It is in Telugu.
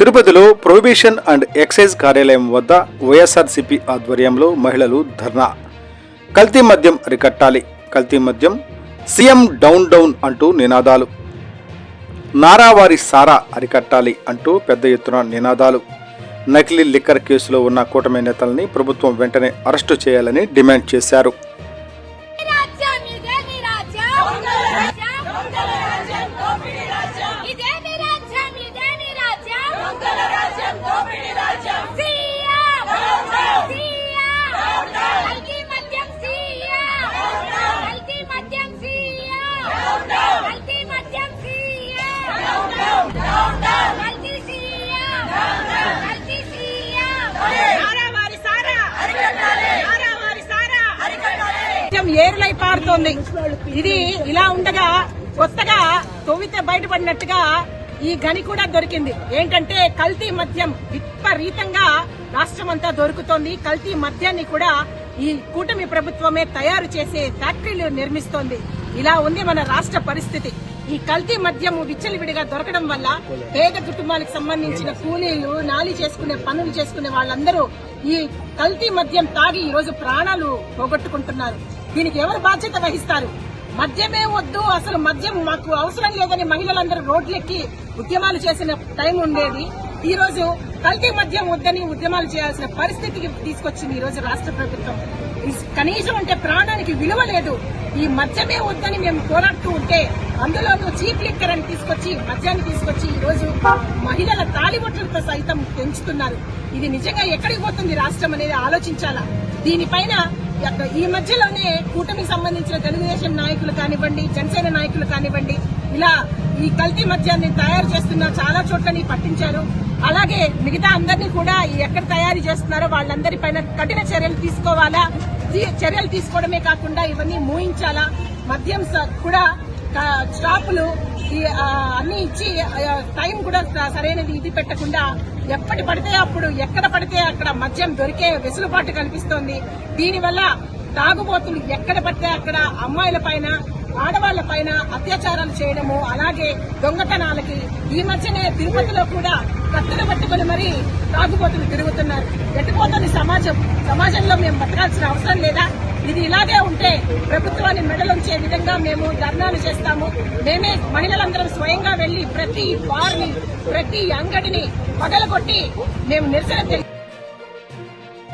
తిరుపతిలో ప్రొహిబిషన్ అండ్ ఎక్సైజ్ కార్యాలయం వద్ద వైఎస్ఆర్సీపీ ఆధ్వర్యంలో మహిళలు ధర్నా. కల్తీ మద్యం అరికట్టాలి. కల్తీ మద్యం సీఎం డౌన్ డౌన్ అంటూ నినాదాలు. నారావారి సారా అరికట్టాలి అంటూ పెద్ద ఎత్తున నినాదాలు. నకిలీ లిక్కర్ కేసులో ఉన్న కూటమి నేతల్ని ప్రభుత్వం వెంటనే అరెస్టు చేయాలని డిమాండ్ చేశారు. ఏరులై పారుతోంది. ఇది ఇలా ఉండగా కొత్తగా తొవ్వితే బయటపడినట్టుగా ఈ గని కూడా దొరికింది. ఏంటంటే కల్తీ మద్యం విపరీతంగా రాష్ట్రమంతా దొరుకుతోంది. కల్తీ మద్యాన్ని కూడా ఈ కూటమి ప్రభుత్వమే తయారు చేసే ఫ్యాక్టరీలు నిర్మిస్తోంది. ఇలా ఉంది మన రాష్ట్ర పరిస్థితి. ఈ కల్తీ మద్యం విచ్చలవిడిగా దొరకడం వల్ల పేద కుటుంబాలకు సంబంధించిన కూలీలు నాలి చేసుకునే పనులు చేసుకునే వాళ్ళందరూ ఈ కల్తీ మద్యం తాగి ఈ రోజు ప్రాణాలు పోగొట్టుకుంటున్నారు. దీనికి ఎవరు బాధ్యత వహిస్తారు? మద్యమే వద్దు అసలు మద్యం మాకు అవసరం లేదని మహిళలందరూ రోడ్లెక్కి ఉద్యమాలు చేసిన టైం ఉండేది. ఈ రోజు కల్తీ మద్యం వద్దని ఉద్యమాలు చేయాల్సిన పరిస్థితికి తీసుకొచ్చింది ఈ రోజు రాష్ట్ర ప్రభుత్వం. కనీసం అంటే ప్రాణానికి విలువ లేదు. ఈ మద్యమే వద్దని మేము పోరాడుతూ ఉంటే అందులోనూ చీప్ లిక్కర్ అని తీసుకొచ్చి మద్యాన్ని తీసుకొచ్చి ఈ రోజు మహిళల తాలిబొట్లతో సైతం పెంచుతున్నారు. ఇది నిజంగా ఎక్కడికి పోతుంది రాష్ట్రం అనేది ఆలోచించాలా? దీనిపైన ఈ మధ్యలోనే కూటమికి సంబంధించిన తెలుగుదేశం నాయకులు కానివ్వండి జనసేన నాయకులు కానివ్వండి ఇలా ఈ కల్తీ మద్యాన్ని తయారు చేస్తున్న చాలా చోట్లని పట్టించారు. అలాగే మిగతా అందరినీ కూడా ఎక్కడ తయారు చేస్తున్నారో వాళ్ళందరి పైన కఠిన చర్యలు తీసుకోవాలా? చర్యలు తీసుకోవడమే కాకుండా ఇవన్నీ మూయించాలా? మద్యం స- కూడా షాపులు స్టాపులు అన్ని ఇచ్చి టైం కూడా సరైనది ఇది పెట్టకుండా ఎప్పటి పడితే అప్పుడు ఎక్కడ పడితే అక్కడ మద్యం దొరికే వెసులుబాటు కల్పిస్తోంది. దీనివల్ల తాగుబోతులు ఎక్కడ పడితే అక్కడ అమ్మాయిల పైన ఆడవాళ్ళ పైన అత్యాచారాలు చేయడము అలాగే దొంగతనాలకి ఈ మధ్యనే తిరుపతిలో కూడా కత్తులు పట్టుకుని మరి తాగుబోతులు తిరుగుతున్నారు. ఎట్టుపోతుంది సమాజం? సమాజంలో మేము బతకాల్సిన అవసరం లేదా? ఇది ఇలాగే ఉంటే ప్రభుత్వాన్ని మెడలుంచే విధంగా మేము ధర్నాలు చేస్తాము. మేమే మహిళలందరం స్వయంగా వెళ్ళి ప్రతి బార్ని ప్రతి అంగడిని పగలగొట్టి మేము నిరసన తెలి-